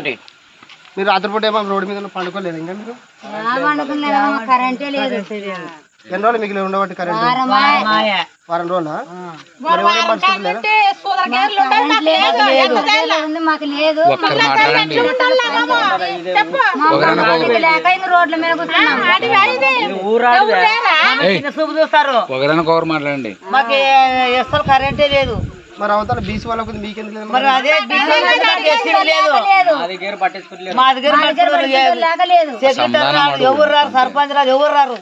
ఒకటి మీరు రాత్రిపూట ఏమో రోడ్డు మీద పండుకోలేదు ఇంకా మీరు? కరెంటే లేదు. ఎన్ని రోజులు మీకు ఉండబట్టి కరెంట్. వారం రోజులా? మాకు లేదు రోడ్ల మీద ఒకరు మాట్లాడండి. మాకు అసలు కరెంటే లేదు. మరి అవతల బీసీ వాళ్ళకు మీకెందుకు లేదు? మరి? అదే బీసీ లేదు. లేదు మా దగ్గర మా దగ్గర పట్టించుకోరు లేక లేదు. సెక్రటరీ రారు ఎవరు రారు? సర్పంచ్ రారు ఎవరు రారు?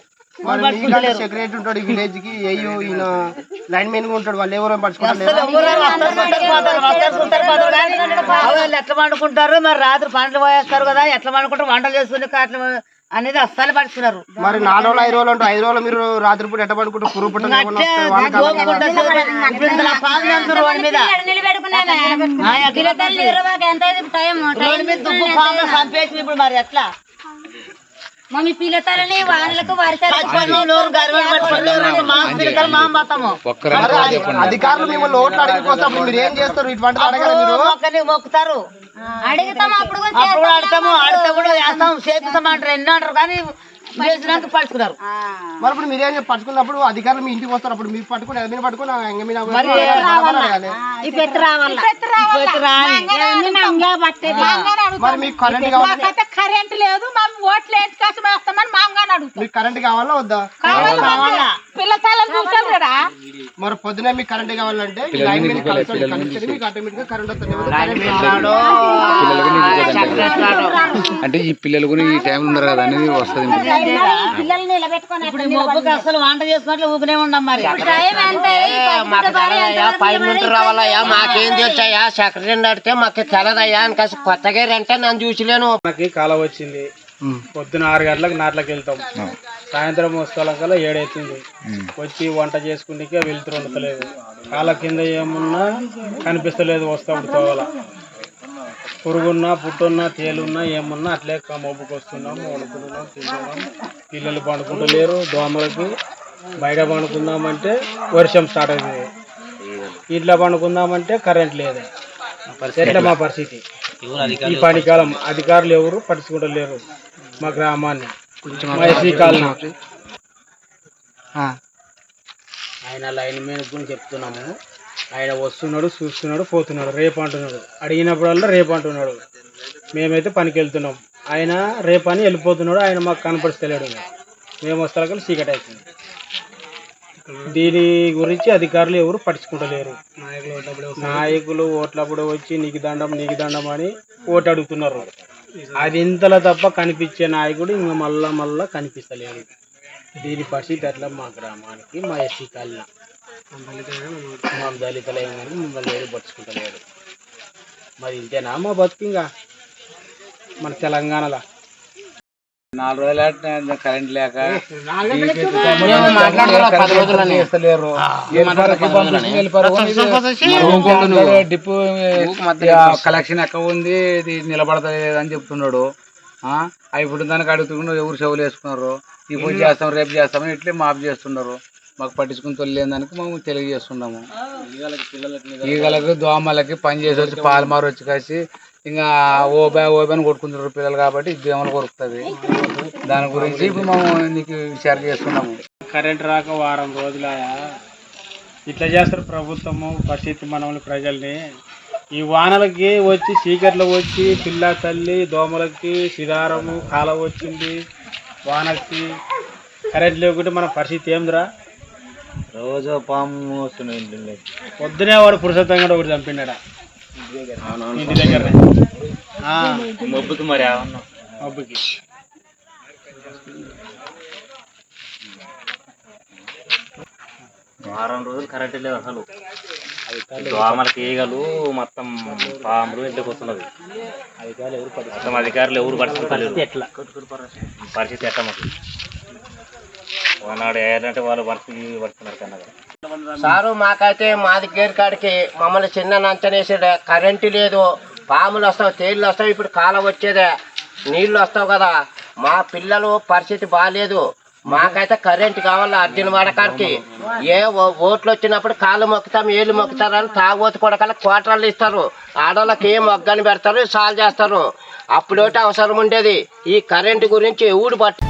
సెక్రటరీ ఉంటాడు విలేజ్కి అయ్యో ఈయన లైన్ మెయిన్గా ఉంటాడు వాళ్ళు ఎవరు పడుచుకుంటారు ఎట్లా పండుకుంటారు? మరి రాత్రి పంటలు పోయేస్తారు కదా ఎట్లా పండుకుంటారు? వంటలు చేసుకుని కాట్లు అనేది అస్సలు పడుతున్నారు మరి నాలుగు రోజులు ఐదు రోజులు ఉంటారు ఐదు రోజులు మీరు రాత్రిపూట ఎట్ట పడుకుంటారు పురుగు పుట్ట మీద. చంపేసి ఇప్పుడు మరి ఎట్లా? మమ్మీ వానలకు చెప్పండి. అధికారులు మిమ్మల్ని ఓట్లు అడిగిపోతే మీరు ఏం చేస్తారు? ఇటువంటి మొక్కని మొక్కుతారు. అడుగుతాం అప్పుడు ఆడతాము ఆడితే కూడా వేస్తాం చేపిస్తాం అంటారు ఎన్నో అంటారు. కానీ చేసినాక పడుచుకున్నారు మరి ఇప్పుడు మీరేం చెప్పి పట్టుకున్నప్పుడు అధికారులు మీ ఇంటికి వస్తారు అప్పుడు మీరు పట్టుకుని ఎదమిని పట్టుకుని ఆ ఎంగ మీద మరి. ఈ రావాల. మీకు కరెంట్ కావాలి? మాకైతే కరెంట్ లేదు మేము ఓట్లు ఏంటి కోసం వేస్తామని మామగారు అడుగుతాం. మీకు కరెంట్ కావాలా వద్దా? కావాలా? చూసారు కదా మరి పొద్దునే మీకు కరెంట్ కావాలంటే లైన్ మీద మీకు ఆటోమేటిక్గా కరెంట్ వస్తుంది. అంటే ఈ పిల్లలు కూడా ఈ టైంలో ఉన్నారు కదా అనేది వస్తుంది పిల్లల్ని నిలబెట్టుకొని ఇప్పుడు ఈ మొబ్బుకి అసలు వంట చేసుకున్నట్లు ఊపినే మరి. టైం మాకు పై నుండి రావాలయ్యా మాకేం తెలుసయ్యా సెక్రటరీ అడిగితే మాకు తెలదయ్యా అని కాసి కొత్తగా అంటే నన్ను చూసిలేను మనకి కాలం వచ్చింది. పొద్దున ఆరు గంటలకు నాట్లకు వెళ్తాం. సాయంత్రం వస్తాకల్లా ఏడైతుంది. వచ్చి వంట చేసుకుంటే వెళ్తూ ఉండతలేదు కాళ్ళ కింద ఏమున్నా కనిపిస్తలేదు వస్తాడు తోవల పురుగున్నా పుట్టున్నా తేలున్నా ఏమున్నా అట్లే క- మబ్బుకు వస్తున్నాం వండుకుంటున్నాం తింటున్నాం పిల్లలు పండుకుంటలేరు దోమలకి బయట పండుకుందామంటే వర్షం స్టార్ట్ అవుతుంది. ఇంట్లో పండుకుందామంటే కరెంట్ లేదు. ఎట్లా మా పరిస్థితి? ఈ పనికాలం అధికారులు ఎవరు పట్టించుకుంటలేరు మా గ్రామాన్ని. మా ఎస్సీ కాలనీ. ఆయన లైన్ మీద గురించి చెప్తున్నాము. ఆయన వస్తున్నాడు చూస్తున్నాడు పోతున్నాడు రేపు అంటున్నాడు. అడిగినప్పుడల్లా రేపు అంటున్నాడు. మేమైతే పనికి వెళ్తున్నాం. ఆయన రేపు అని వెళ్ళిపోతున్నాడు ఆయన మాకు కనపడిస్తలేడు మేము వస్తాక చీకటి అవుతుంది దీని గురించి అధికారులు ఎవరు పట్టించుకుంటలేరు. నాయకులు ఓట్లప్పుడు వచ్చి నీకు దండం నీకు దండం అని ఓటు అడుగుతున్నారు అది ఇంతలో తప్ప కనిపించే నాయకుడు ఇంకా మళ్ళా మళ్ళా కనిపిస్తలేడు. దీని పరిస్థితి అట్లా మా గ్రామానికి మా ఎస్సీ కాలనీ. మా దళితులైన కానీ మమ్మల్ని ఏది పట్టించుకుంటలేడు మరి ఇంతేనా మా బతుకు ఇంకా? మన తెలంగాణలో. నాలుగు రోజులు కరెంట్ లేక చేస్తలేరు. వెళ్ళిపోయారు. డిపో కలెక్షన్ ఎక్కువ ఉంది? ఇది నిలబడతలేదు అని చెప్తున్నాడు. ఆ అవి ఇప్పుడు దానికి అడుగుతున్నాడు ఎవరు చెవులు వేసుకున్నారు? ఇప్పుడు చేస్తాం రేపు చేస్తాం ఇట్లే మాఫ్ చేస్తున్నారు మాకు పట్టించుకుని తొలిలేని దానికి మేము తెలియజేస్తున్నాము. ఈగలకు దోమలకి పని చేసి వచ్చి పాలమారు వచ్చి కాసి ఇంకా ఓబా ఓబాని కొట్టుకుంటున్నారు పిల్లలు కాబట్టి దోమలు కొరుకుతుంది. దాని గురించి ఇప్పుడు మేము నీకు విచారణ చేస్తున్నాము. కరెంట్ రాక వారం రోజులాయా ఇట్లా చేస్తారు ప్రభుత్వము పరిస్థితి మనల్ని ప్రజల్ని. ఈ వానలకి వచ్చి చీకట్లో వచ్చి పిల్ల తల్లి దోమలకి సిదారము కాల వచ్చింది వానకి కరెంట్ లేకుంటే మన పరిస్థితి ఏందిరా? రోజు పాము వస్తున్నాయి పొద్దునే వాడు పురుషోత్తం కూడా ఒకటి చంపినాడా? ఇంటి మబ్బుకి మరి మబ్బుకి. వారం రోజులు కరెంట్ లేదు అసలు. దోమలకి ఈగలు మొత్తం పాములు ఇంటికి వస్తున్నది. మొత్తం అధికారులు ఎవరు పట్టించుకుంటారు ఎట్లా? పరిస్థితి ఎట్లా మాకు? వానాడు ఏంటంటే వాళ్ళు పరిస్థితి పడుతున్నారు కన్నా. సారు మాకైతే మాది గేర్ కాడికి మమ్మల్ని చిన్న నంచనేసాడు కరెంటు లేదు పాములు వస్తావు తేళ్ళు వస్తావు ఇప్పుడు కాలం వచ్చేదే. నీళ్ళు వస్తావు కదా. మా పిల్లలు పరిస్థితి బాగాలేదు మాకైతే కరెంట్ కావాలి అర్జున్ వాడకానికి ఏ ఓట్లు వచ్చినప్పుడు కాళ్ళు మొక్కుతాం ఏళ్ళు మొక్కుతారని తాగుబోతు కొడకల క్వార్టర్లు ఇస్తారు. ఆడవాళ్ళకి ఏం మొగ్గని పెడతారు సాల్వ్ చేస్తారు. అప్పుడోటి అవసరం ఉండేది. ఈ కరెంటు గురించి ఊడు పట్టు